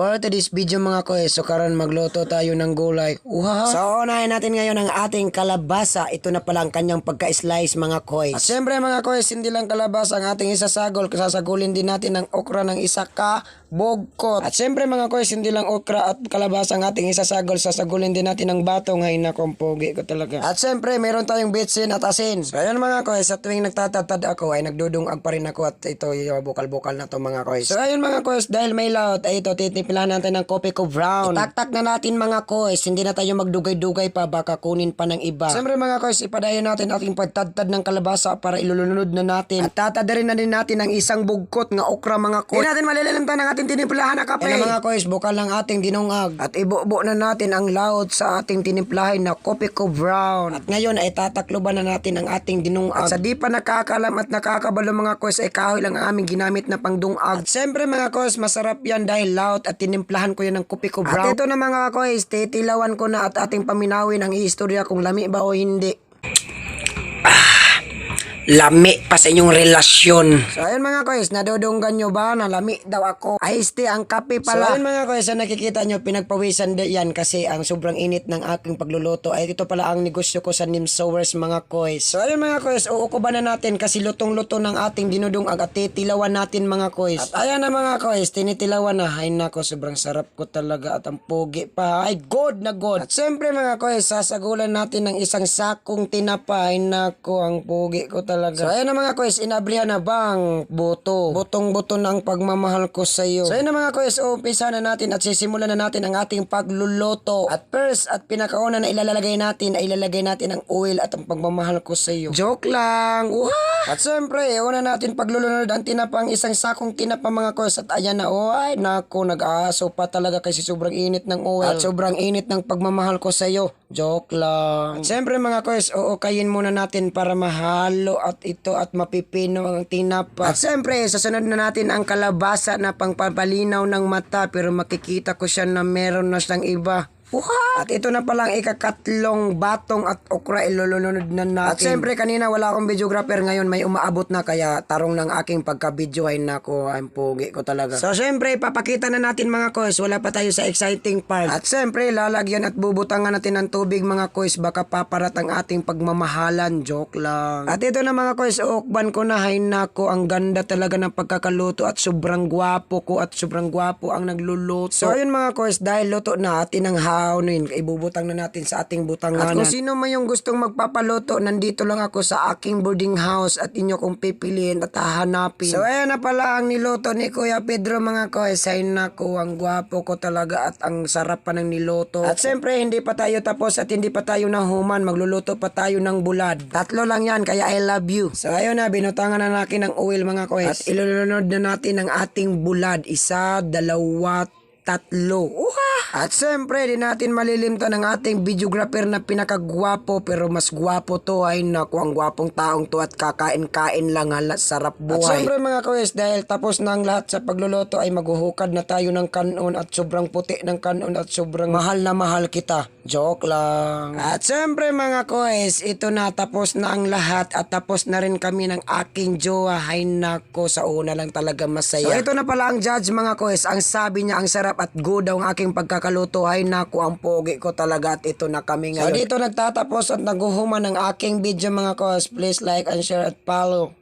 For today's video mga koy, so karon magluto tayo ng gulay. Uha! So unahin natin ngayon ang ating kalabasa. Ito na pala ang kanyang pagka-slice mga koy. At syempre mga koy, hindi lang kalabasa ang ating isasagol. Sasagulin din natin ng okra ng isa ka bogkot. At syempre mga koy, hindi lang okra at kalabasa ang ating isasagol. Sasagulin din natin ng bato. Ngayon na kong pogi ko talaga. At syempre, meron tayong bitsin at asin. So ayun mga koy, sa tuwing nagtatatad ako ay nagdudungag pa rin ako at ito yung bukal-bukal na to mga koy. So ayun mga koy, dahil may laot ay ito titipilan natin ng kopi ko brown. Itaktak na natin mga koy, hindi na tayo magdugay-dugay pa baka kunin pa ng iba. Siyempre mga koy, ipadayon natin ating pagtadtad ng kalabasa para ilulunod na natin. At tatadarin na din natin ang isang bugkot nga okra mga koy. Hindi natin malililimtan ang ating tinimplahan na kape. Yan mga koy, bukal ng ating dinungag. At ibubo na natin ang laot sa ating tinimplahin na kopi ko brown. At ngayon ay tatakloban na natin ang ating dinungag. At sa di pa nakakalam at nakakabalo mga koy, ay kahoy lang ang aming ginamit na pangdungag. At siyempre mga koy, masarap yan dahil laot at tinimplahan ko yan ng kopi ko brown. At ito na mga koy, titilawan ko na at ating paminawin ang istorya kung lami ba o hindi. Lami pa sa inyong relasyon. So ayun mga koys, nadudunggan nyo ba na lami daw ako? Iced tea ang kape pala. So ayun mga koys, sa nakikita nyo, pinagpawisan din yan kasi ang sobrang init ng aking pagluluto ay ito pala ang negosyo ko sa Nim Sowers mga koys. So ayun mga koys, uukuban na natin kasi lutong-luto ng ating dinudungag at titilawan natin mga koys. At ayan na mga koys, tinitilawan na. Ay nako, sobrang sarap ko talaga at ang pogi pa. Ay god na god. At syempre mga koys, sasagulan natin ng isang sakong tinapa. Ay nako, ang pogi ko talaga. So ayun na mga koys, inablihan na bang buto. Butong-buto na ang pagmamahal ko sa iyo. So ayun na mga koys, umpisa na natin at sisimulan na natin ang ating pagluluto. At first, at pinakauna na ilalagay natin ay ilalagay natin ang oil at ang pagmamahal ko sa iyo. Joke lang. Wah! At syempre, una natin paglulunod ang tinapang isang sakong tinapa mga koys. At ayan na, oh, ay nako, nag-aaso pa talaga kasi sobrang init ng oil. At sobrang init ng pagmamahal ko sa iyo. Joke lang. At syempre mga koys, uukayin muna natin para mahalo at ito at mapipino ang tinapa. At syempre, sasunod na natin ang kalabasa na pangpapalinaw ng mata pero makikita ko siya na meron na siyang iba. What? At ito na palang ikakatlong batong at okra ilulunod na natin. At syempre kanina wala akong videographer ngayon may umaabot na kaya tarong ng aking pagka-video ay nako ang pogi ko talaga. So syempre papakita na natin mga koys wala pa tayo sa exciting part. At syempre lalagyan at bubutangan natin ng tubig mga koys baka paparat ang ating pagmamahalan. Joke lang. At ito na mga koys ukban ko na hay nako ang ganda talaga ng pagkakaluto at sobrang gwapo ko at sobrang gwapo ang nagluluto. So ayun mga koys dahil luto na at inanghawin ibubutang na natin sa ating butangan. At kung sino man yung gustong magpapaluto, nandito lang ako sa aking boarding house at inyo kong pipiliin at hahanapin. So ayan na pala ang niluto ni Kuya Pedro mga koys. Ay nako, ang gwapo ko talaga at ang sarap pa ng niluto. At siyempre, hindi pa tayo tapos at hindi pa tayo nahuman. Magluluto pa tayo ng bulad. Tatlo lang yan, kaya I love you. So ayun na, binutangan na natin ng oil mga koys. At ilulunod na natin ang ating bulad. Isa, dalawa, tatlo. Uha! At siyempre, di natin malilimtan ang ating videographer na pinakagwapo pero mas gwapo to ay naku ang gwapong taong to at kakain-kain lang hala sarap buhay. At siyempre mga kawis, dahil tapos na ang lahat sa pagluluto ay maghuhukad na tayo ng kanon at sobrang puti ng kanon at sobrang mahal na mahal kita. Joke lang. At siyempre mga kawis, ito na tapos na ang lahat at tapos na rin kami ng aking jowa. Hay nako, sa una lang talaga masaya. So ito na pala ang judge mga kawis. Ang sabi niya ang sarap at good daw ang aking pagkakaluto. Hay nako, ang pogi ko talaga at ito na kami ngayon. So dito nagtatapos at naguhuman ng aking video mga kawis. Please like and share at follow.